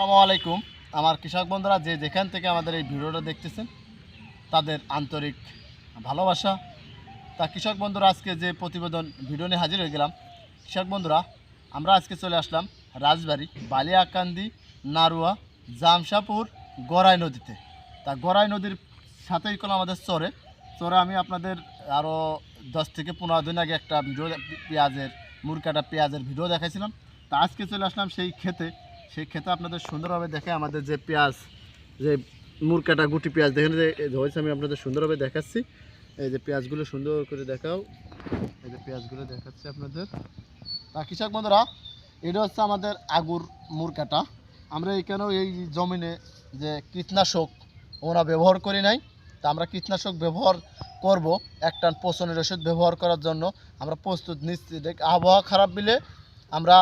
আসসালামু আলাইকুম। আমার কৃষক বন্ধুরা, যে যেখান থেকে আমাদের এই ভিডিওটা দেখতেছেন, তাদের আন্তরিক ভালোবাসা। তা কৃষক বন্ধুরা, আজকে যে প্রতিবেদন ভিডিও নিয়ে হাজির হয়ে গেলাম, কৃষক বন্ধুরা, আমরা আজকে চলে আসলাম রাজবাড়ি বালিয়াকান্দি নারুয়া জামশাপুর গড়াই নদীতে। তা গড়াই নদীর সাথেই কোনো আমাদের চরে। চরে আমি আপনাদের আরও দশ থেকে পনেরো দিন আগে একটা ভিডিও, পেঁয়াজের মুরকাটা পেঁয়াজের ভিডিও দেখাইছিলাম। তা আজকে চলে আসলাম সেই ক্ষেতে সেই ক্ষেতে আপনাদের সুন্দরভাবে দেখে আমাদের যে পেঁয়াজ, যে মুরকাটা গুটি পেঁয়াজ, দেখেন যে হয়েছে আমি আপনাদের সুন্দরভাবে দেখাচ্ছি। এই যে পেঁয়াজগুলো সুন্দর করে দেখাও। এই যে পেঁয়াজগুলো দেখাচ্ছি আপনাদের। তা কৃষক বন্ধুরা, এটা হচ্ছে আমাদের আগুর মুরকাটা। আমরা এখানেও এই জমিনে যে কীটনাশক ওরা ব্যবহার করি নাই। তা আমরা কীটনাশক ব্যবহার করব এক টান পচনের ওষুধ ব্যবহার করার জন্য। আমরা প্রস্তুত নিচ্ছি। আবহাওয়া খারাপ বিলে আমরা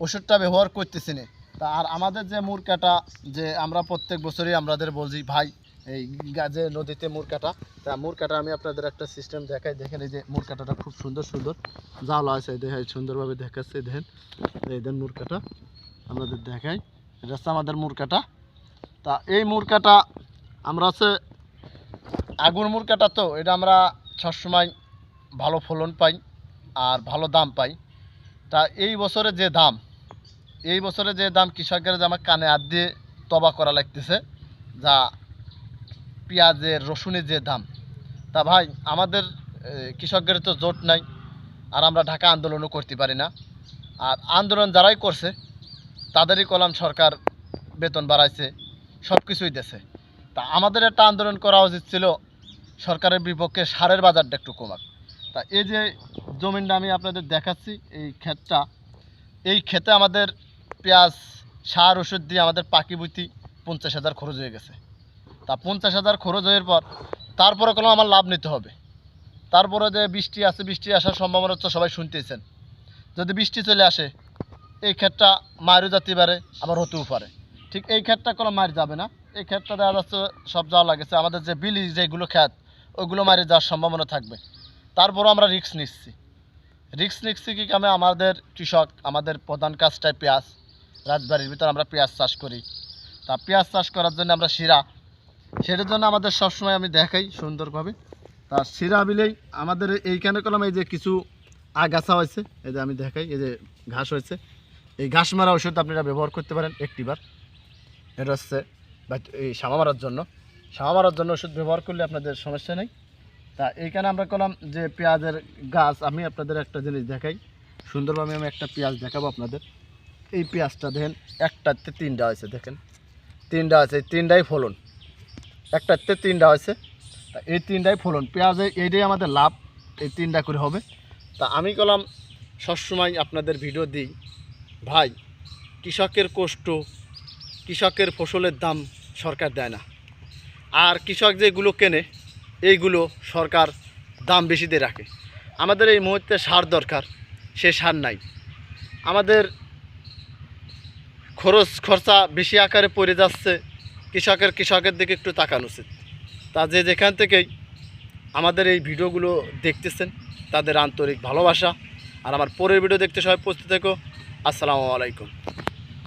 ওষুধটা ব্যবহার করতেছি না। তা আর আমাদের যে মুরকাটা যে আমরা প্রত্যেক বছরই আমাদের বলছি, ভাই, এই গা- যে নদীতে মুরকাটা তা মুরকাটা আমি আপনাদের একটা সিস্টেম দেখাই। দেখেন এই যে মুরকাটাটা খুব সুন্দর সুন্দর জাওলা আছে দেখেন, সুন্দরভাবে দেখাচ্ছে দেখেন। এই দেন মুরকাটা আমাদের দেখাই। এটা হচ্ছে আমাদের মুরকাটা তা এই মুরকাটা আমরা হচ্ছে আগুন মুরকাটা তো, এটা আমরা সবসময় ভালো ফলন পাই আর ভালো দাম পাই। তা এই বছরে যে দাম এই বছরে যে দাম কৃষকের যে আমার কানে হাত দিয়ে তবা করা লাগতেছে, যা পেঁয়াজের, রসুনের যে দাম, তা ভাই আমাদের কৃষকদের তো জোট নাই, আর আমরা ঢাকা আন্দোলনও করতে পারি না। আর আন্দোলন যারাই করছে, তাদেরই কলাম সরকার বেতন বাড়াইছে সব কিছুই দেছে তা আমাদের একটা আন্দোলন করা উচিত ছিল, সরকারের বিপক্ষে সারের বাজারটা একটু কমাক। তা এই যে জমিনটা আমি আপনাদের দেখাচ্ছি, এই ক্ষেতটা, এই ক্ষেতে আমাদের পেঁয়াজ, সার, ওষুধ দিয়ে আমাদের পাকি বুতি পঞ্চাশ হাজার খরচ হয়ে গেছে। তা পঞ্চাশ হাজার খরচ হওয়ার পর তারপরে কোনো আমার লাভ নিতে হবে। তারপরে যে বৃষ্টি আছে, বৃষ্টি আসার সম্ভাবনা তো সবাই শুনতেছেন। যদি বৃষ্টি চলে আসে, এই ক্ষেতটা মারও যেতে পারে আবার হতেও পারে। ঠিক এই ক্ষেতটা কোনো মার যাবে না। এই ক্ষেতটা দেখা যাচ্ছে সব যাওয়া লাগেছে। আমাদের যে বিলি যেগুলো ক্ষেত ওইগুলো মারি যাওয়ার সম্ভাবনা থাকবে। তারপরও আমরা রিক্স নিচ্ছি। রিক্স নিচ্ছি কি কামে আমাদের কৃষক, আমাদের প্রধান কাজটাই পেঁয়াজ। রাজবাড়ির ভিতর আমরা পেঁয়াজ চাষ করি। তা পেঁয়াজ চাষ করার জন্য আমরা শিরা। সেটার জন্য আমাদের সবসময় আমি দেখাই সুন্দরভাবে। তা শিরা বিলেই আমাদের এইখানে কলম এই যে কিছু আগাছা হয়েছে, এই যে আমি দেখাই, এই যে ঘাস হয়েছে। এই ঘাস মারা ওষুধ আপনারা ব্যবহার করতে পারেন একটিবার। এটা হচ্ছে এই সামা মারার জন্য। সামা মারার জন্য ওষুধ ব্যবহার করলে আপনাদের সমস্যা নেই। তা এইখানে আমরা করলাম যে পেঁয়াজের গাছ, আমি আপনাদের একটা জিনিস দেখাই। সুন্দরভাবে আমি একটা পেঁয়াজ দেখাবো আপনাদের। এই পেঁয়াজটা দেখেন, একটাতে তিনটা হয়েছে, দেখেন। তিনটা আছে তিনটাই ফলন। একটাতে তিনটা হয়েছে, তা এই তিনটাই ফলন। পেঁয়াজে এইটাই আমাদের লাভ, এই তিনটা করে হবে। তা আমি কলাম, সবসময় আপনাদের ভিডিও দিই, ভাই, কৃষকের কষ্ট, কৃষকের ফসলের দাম সরকার দেয় না। আর কৃষক যেগুলো কেনে, এইগুলো সরকার দাম বেশি দিয়ে রাখে। আমাদের এই মুহূর্তে সার দরকার, সে সার নাই। আমাদের খরচ খরচা বেশি আকারে পড়ে যাচ্ছে, কৃষকের কৃষকের দিকে একটু তাকানো উচিত। তা যে যেখান থেকেই আমাদের এই ভিডিওগুলো দেখতেছেন, তাদের আন্তরিক ভালোবাসা। আর আমার পরের ভিডিও দেখতে সবাই প্রস্তুত থেকো। আসসালামু আলাইকুম।